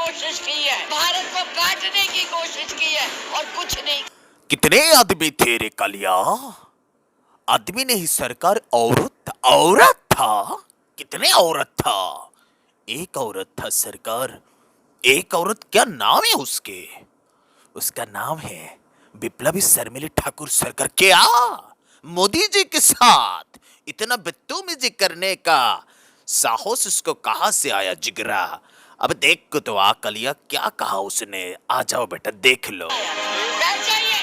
कोशिश की है। भारत को काटने की कोशिश की है और कुछ नहीं। कितने आदमी थे रे कलिया? आदमी नहीं, सरकार औरत औरत था। कितने औरत था? एक औरत था सरकार। एक औरत, क्या नाम है उसके? उसका नाम है विप्लवी शर्मिली ठाकुर सरकार। क्या? मोदी जी के साथ। इतना बदतमीजी करने का साहस उसको कहाँ से आया, जिगरा? अब देख को तो आ कलिया क्या कहा उसने आ जाओ बेटा देख लो बैठ जाइए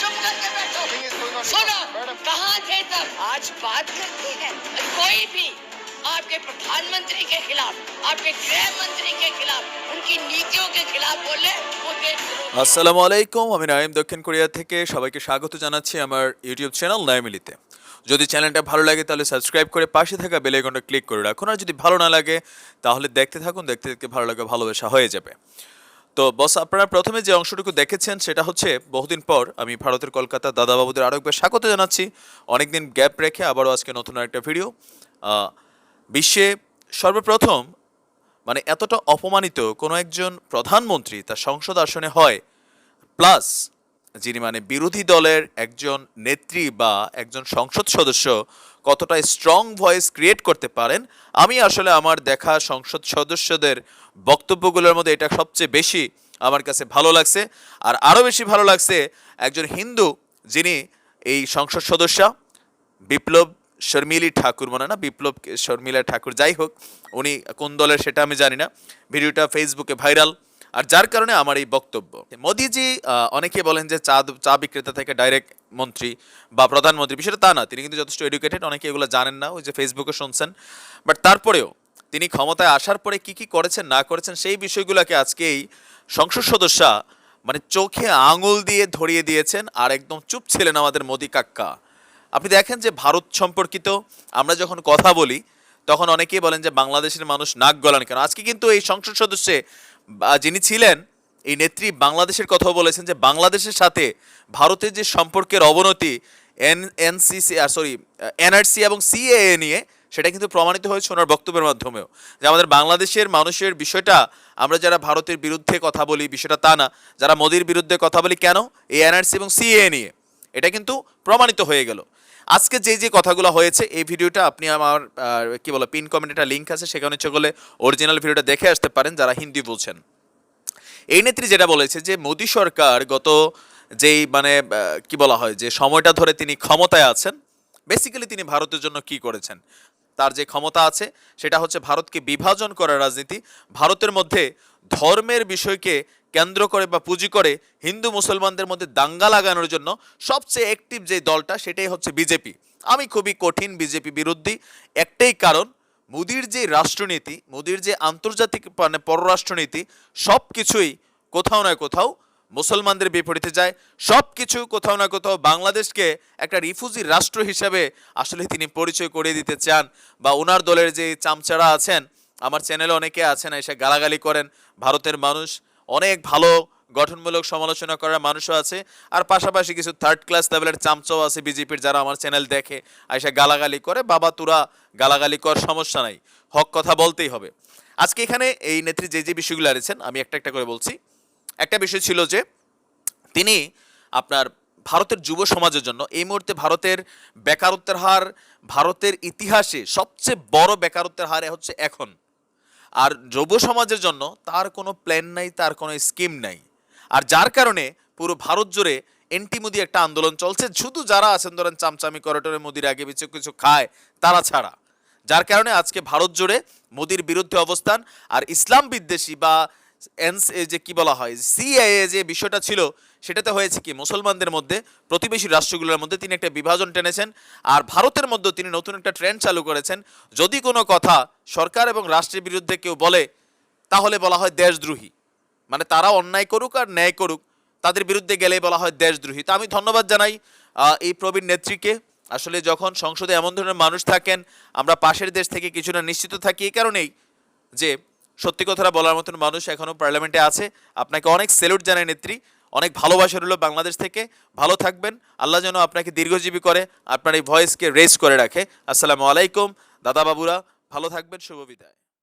चुप करके बैठो सुनो कहाँ थे तब आज बात करते हैं कोई भी आपके प्रधानमंत्री के खिलाफ आपके गृह मंत्री के खिलाफ उनकी नीतियों के खिलाफ बोले वो देश विरोधी আসসালামু আলাইকুম আমি নাইম দক্ষিণ কোরিয়া থেকে সবাইকে স্বাগত জানাচ্ছি আমার ইউটিউব চ্যানেল নাইমিলিতে যদি চ্যানেলটা ভালো লাগে তাহলে সাবস্ক্রাইব করে পাশে থাকা বেল আইকনটা ক্লিক করে রাখুন। আর যদি ভালো না লাগে, তাহলে দেখতে থাকুন, দেখতে দেখতে ভালো লাগে, ভালোবাসা হয়ে যাবে। তো বস আপনারা প্রথমে যে অংশটুকু দেখেছেন, সেটা হচ্ছে বহুদিন পর আমি ভারতের কলকাতা দাদাবাবুদের আরও একবার স্বাগত জানাচ্ছি। অনেকদিন গ্যাপ রেখে আবারও আজকে নতুন একটা ভিডিও বিশ্বে সর্বপ্রথম মানে এতটা অপমানিত কোনো একজন প্রধানমন্ত্রী তার সংসদ আসনে হয় প্লাস যিনি মানে বিরোধী দলের একজন নেত্রী বা একজন সংসদ সদস্য কতটা স্ট্রং ভয়েস ক্রিয়েট করতে পারেন, আমি আসলে আমার দেখা সংসদ সদস্যদের বক্তব্যগুলোর মধ্যে এটা সবচেয়ে বেশি আমার কাছে ভালো লাগছে। আর আরও বেশি ভালো লাগছে একজন হিন্দু যিনি এই সংসদ সদস্যা, বিপ্লব শর্মিলি ঠাকুর মনে না? বিপ্লব শর্মিলা ঠাকুর, যাই হোক, উনি কোন দলের সেটা আমি জানি না। ভিডিওটা ফেসবুকে ভাইরাল আর যার কারণে আমার এই বক্তব্য। মোদিজি অনেকে বলেন যে চা চা বিক্রেতা থেকে ডাইরেক্ট মন্ত্রী বা প্রধানমন্ত্রী, বিষয়টা তা না, তিনি কিন্তু যথেষ্ট এডুকেটেড অনেকে এগুলো জানেন না, ওই যে ফেসবুকে শুনছেন। বাট তারপরেও তিনি ক্ষমতায় আসার পরে কি কি করেছেন, না করেছেন, সেই বিষয়গুলোকে আজকে এই সংসদ সদস্যা মানে চোখে আঙুল দিয়ে ধরিয়ে দিয়েছেন আর একদম চুপ ছিলেন আমাদের মোদি কাক্কা আপনি দেখেন যে ভারত সম্পর্কিত আমরা যখন কথা বলি, তখন অনেকেই বলেন যে বাংলাদেশের মানুষ নাক গলান কেন? আজকে কিন্তু এই সংসদ সদস্যে যিনি ছিলেন, এই নেত্রী বাংলাদেশের কথাও বলেছেন যে বাংলাদেশের সাথে ভারতের যে সম্পর্কের অবনতি, এন, এনসিসি সরি এনআরসি এবং সিএএ নিয়ে, সেটা কিন্তু প্রমাণিত হয়েছে ওনার বক্তব্যের মাধ্যমেও। যে আমাদের বাংলাদেশের মানুষের বিষয়টা, আমরা যারা ভারতের বিরুদ্ধে কথা বলি, বিষয়টা তা না, যারা মোদির বিরুদ্ধে কথা বলি কেন? এই এনআরসি এবং সিএএ নিয়ে। এটা কিন্তু প্রমাণিত হয়ে গেল। আজকে যে যে কথাগুলো হয়েছে, এই ভিডিওটা আপনি আমার কি বলো পিন কমেন্ট একটা লিঙ্ক আছে, সেখানে ইচ্ছে করলে অরিজিনাল ভিডিওটা দেখে আসতে পারেন, যারা হিন্দি বলছেন। এই নেত্রী যেটা বলেছে যে, মোদী সরকার গত যেই মানে কি বলা হয়, যে সময়টা ধরে তিনি ক্ষমতায় আছেন বেসিক্যালি তিনি ভারতের জন্য কি করেছেন? তার যে ক্ষমতা আছে, সেটা হচ্ছে ভারতকে বিভাজন করার রাজনীতি, ভারতের মধ্যে ধর্মের বিষয়কে কেন্দ্র করে বা পুঁজি করে হিন্দু মুসলমানদের মধ্যে দাঙ্গা লাগানোর জন্য সবচেয়ে অ্যাক্টিভ যে দলটা সেটাই হচ্ছে বিজেপি। আমি খুবই কঠিন বিজেপি বিরোধী একটাই কারণ, মোদির যে রাষ্ট্রনীতি, মোদির যে আন্তর্জাতিক মানে পররাষ্ট্রনীতি সব কিছুই কোথাও না কোথাও মুসলমানদের বিপরীতে যায়। সব কিছু কোথাও না কোথাও বাংলাদেশকে একটা রিফিউজি রাষ্ট্র হিসাবে আসলে তিনি পরিচয় করিয়ে দিতে চান বা ওনার দলের যে চামচারা আছেন, আমার চ্যানেলে অনেকে আছেন, এসে গালাগালি করেন, ভারতের মানুষ অনেক ভালো গঠনমূলক সমালোচনা করার মানুষও আছে। আর পাশাপাশি কিছু থার্ড ক্লাস লেভেলের চামচাও আছে বিজেপির, যারা আমার চ্যানেল দেখে, আইসা গালাগালি করে, বাবা তুরা গালাগালি কর, সমস্যা নাই। হক কথা বলতেই হবে। আজকে এখানে এই নেত্রী যে যে বিষয়গুলো আছেন আমি একটা একটা করে বলছি। একটা বিষয় ছিল যে, তিনি আপনার ভারতের যুব সমাজের জন্য, এই মুহূর্তে ভারতের বেকারত্বের হার, ভারতের ইতিহাসে সবচেয়ে বড় বেকারত্বের হার হচ্ছে এখন। আর যুব সমাজের জন্য তার কোনো প্ল্যান নাই, তার কোনো স্কিম নাই। আর যার কারণে পুরো ভারত জুড়ে এনটি মোদি একটা আন্দোলন চলছে। শুধু যারা আছেন ধরেন চামচামি করেটরে মোদির আগে পিছু কিছু খায়, তারা ছাড়া। যার কারণে আজকে ভারত জুড়ে মোদির বিরুদ্ধে অবস্থান আর ইসলাম বিদ্বেষী বা এনস যে কি বলা হয় সিএএ যে বিষয়টা ছিল, সেটাতে হয়েছে কি, মুসলমানদের মধ্যে, প্রতিবেশী রাষ্ট্রগুলোর মধ্যে তিনি একটা বিভাজন টেনেছেন, আর ভারতের মধ্যে তিনি নতুন একটা ট্রেন্ড চালু করেছেন। যদি কোনো কথা সরকার এবং রাষ্ট্রের বিরুদ্ধে কেউ বলে, তাহলে বলা হয় দেশদ্রোহী। মানে তারা অন্যায় করুক আর ন্যায় করুক, তাদের বিরুদ্ধে গেলেই বলা হয় দেশদ্রোহী। তা আমি ধন্যবাদ জানাই এই প্রবীণ নেত্রীকে। আসলে যখন সংসদে এমন ধরনের মানুষ থাকেন, আমরা পাশের দেশ থেকে কিছুটা নিশ্চিত থাকি, এই কারণেই যে সত্যি কথাটা বলার মতন মানুষ এখনও পার্লামেন্টে আছে। আপনাকে অনেক সেলুট জানায় নেত্রী। অনেক ভালোবাসা রইল বাংলাদেশ থেকে। ভালো থাকবেন। আল্লাহ যেন আপনাকে দীর্ঘজীবী করে আপনার এই ভয়েসকে রেস করে রাখে। আসসালামু আলাইকুম। দাদা বাবুরা, ভালো থাকবেন। শুভ বিদায়।